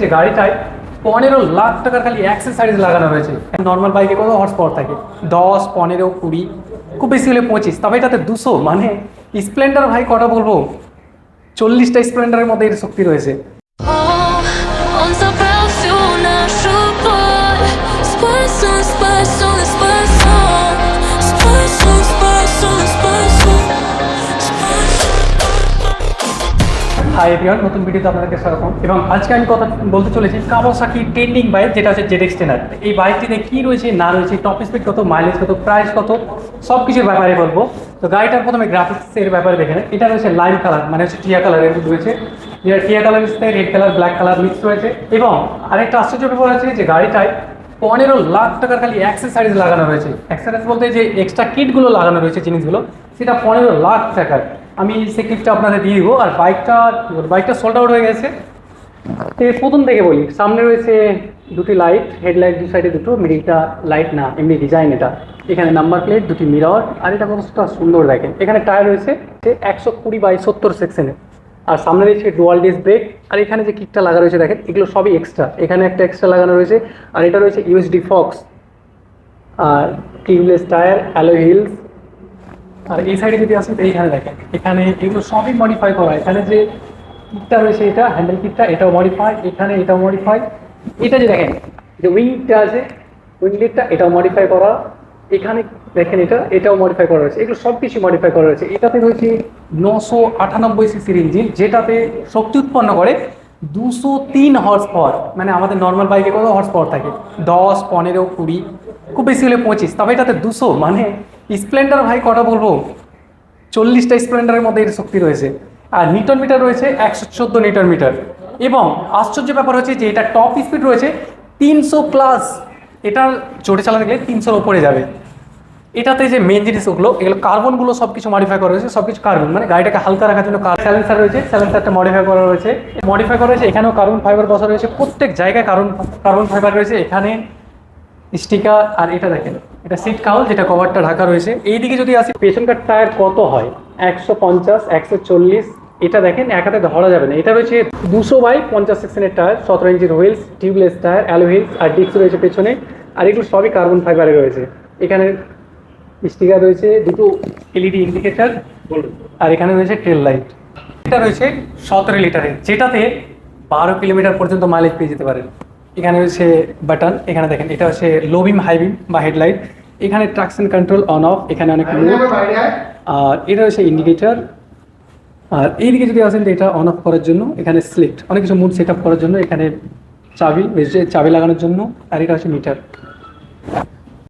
যে গাড়িটায় পনেরো লাখ টাকার খালি অ্যাক্সেসারিজ লাগানো রয়েছে। নর্মাল বাইকে কত হর্স পাওয়ার থাকে। দশ, পনেরো, কুড়ি, খুব বেশি হলে পঁচিশ। তবে এটাতে দুশো মানে স্প্লেন্ডার ভাই, কটা বলব? চল্লিশটা স্প্লেন্ডারের মধ্যে এর শক্তি রয়েছে। হাই নতুন ভিডিওতে আপনাদেরকে স্বাগতম। এবং আজকে আমি কথা বলতে চলেছি কাওয়াসাকি ট্রেন্ডিং বাইক যেটা হচ্ছে জেড এক্সটেনার এই বাইকটিতে কি রয়েছে, না রয়েছে টপ স্পিড কত মাইলেজ কত প্রাইস কত সব কিছুর ব্যাপারে বলব। তো গাড়িটার প্রথমে গ্রাফিক্সের ব্যাপারে দেখে নেন। এটা রয়েছে লাইম কালার মানে হচ্ছে টিয়া কালারের রয়েছে। যেটা টিয়া কালারের সাথে red colour black colour mix রয়েছে। এবং আরেকটা আশ্চর্য ব্যাপার আছে যে গাড়িটায় পনেরো লাখ টাকার খালি অ্যাক্সেসারিজ লাগানো রয়েছে। অ্যাক্সেসারিজ বলতে যে এক্সট্রা কিটগুলো লাগানো রয়েছে জিনিসগুলো, সেটা পনেরো লাখ টাকার। আমি সে কিটটা আপনাদের দিয়ে দিব। আর বাইকটা বাইকটা সোল্ড আউট হয়ে গেছে। তো প্রথম থেকে বলি, সামনে রয়েছে দুটি লাইট হেডলাইট দু সাইডে দুটো মিডিলটা লাইট না, এমনি ডিজাইন এটা। এখানে নাম্বার প্লেট দুটি মিরর আর এটা কতটা সুন্দর দেখেন। এখানে টায়ার রয়েছে সে একশো কুড়ি বাই সত্তর সেকশনে আর সামনে রয়েছে ডুয়াল ডিস ব্রেক আর এখানে যে কিকটা লাগা রয়েছে দেখেন, এগুলো সবই এক্সট্রা এখানে একটা এক্সট্রা লাগানো রয়েছে, আর এটা রয়েছে ইউএসডি ফক্স আর টিউবলেস টায়ার অ্যালো হিলস আর এই সাইডে যদি আসেন এইখানে দেখেন, এখানে এগুলো সবই মডিফাই করা। এখানে যে কিটটা রয়েছে এটা হ্যান্ডেল কিটটা এটাও মডিফাই এখানে এটাও মডিফাই এটা যে দেখেন, যে উইংটা আছে উইংলিটটা এটাও মডিফাই করা। এখানে দেখেন এটা, এটাও মডিফাই করা রয়েছে। এগুলো সব কিছু মডিফাই করা রয়েছে। এটাতে রয়েছে নশো আটানব্বই সিসির ইঞ্জিন যেটাতে শক্তি উৎপন্ন করে দুশো তিন হর্স পাওয়ার মানে আমাদের নর্মাল বাইকে কত হর্স পাওয়ার থাকে? দশ, পনেরো, কুড়ি, খুব বেশি হলে পঁচিশ। তবে এটাতে দুশো মানে স্প্লেন্ডার ভাই কটা বলব? চল্লিশটা স্প্লেন্ডারের মধ্যে এর শক্তি রয়েছে। আর নিউটন মিটার রয়েছে একশো চোদ্দ নিউটন মিটার। এবং আশ্চর্য ব্যাপার হচ্ছে যে এটা টপ স্পিড রয়েছে তিনশো প্লাস এটা জোরে চালাতে গেলে তিনশোর ওপরে যাবে। এটাতে যে মেন জিনিস ওগুলো, এগুলো কার্বনগুলো সব কিছু মডিফাই করা রয়েছে সব কিছু কার্বন মানে গাড়িটাকে হালকা রাখার জন্য কার স্যালেন্সার রয়েছে স্যালেন্সারটা মডিফাই করা রয়েছে। মডিফাই করা রয়েছে এখানেও কার্বন ফাইবার বসা রয়েছে, প্রত্যেক জায়গায় কার্বন কার্বন ফাইবার রয়েছে। এখানে স্টিকার আর এটা দেখেন। এটা সিট কাউল যেটা কভারটা ঢাকা রয়েছে। এইদিকে যদি আসি পেছনকার টায়ার কত হয়? একশো পঞ্চাশ, একশো চল্লিশ, এটা দেখেন এক হাতে ধরা যাবে না। এটা রয়েছে দুশো বাই পঞ্চাশ সেকশনের টায়ার সতেরো ইঞ্চির wheels tubeless tyre alloy wheels আর ডিস্ক রয়েছে পেছনে। আর এগুলো সবই কার্বন ফাইবারে রয়েছে। এখানে স্টিকার রয়েছে, দুটো এলইডি ইন্ডিকেটার আর এখানে রয়েছে টেল লাইট এটা রয়েছে সতেরো লিটারের, যেটাতে বারো কিলোমিটার পর্যন্ত মাইলেজ পেয়ে যেতে পারেন। এখানে রয়েছে বাটন এখানে দেখেন এটা হচ্ছে লো বিম হাই বিম বা হেডলাইট এখানে ট্রাকশন কন্ট্রোল অন অফ এখানে অনেক মোড আর এটা হচ্ছে ইন্ডিকেটার আর এইদিকে যদি আসেন এটা অন অফ করার জন্য এখানে সিলেক্ট অনেক কিছু মুড সেট আপ করার জন্য এখানে চাবি চাবি লাগানোর জন্য। আর এটা হচ্ছে মিটার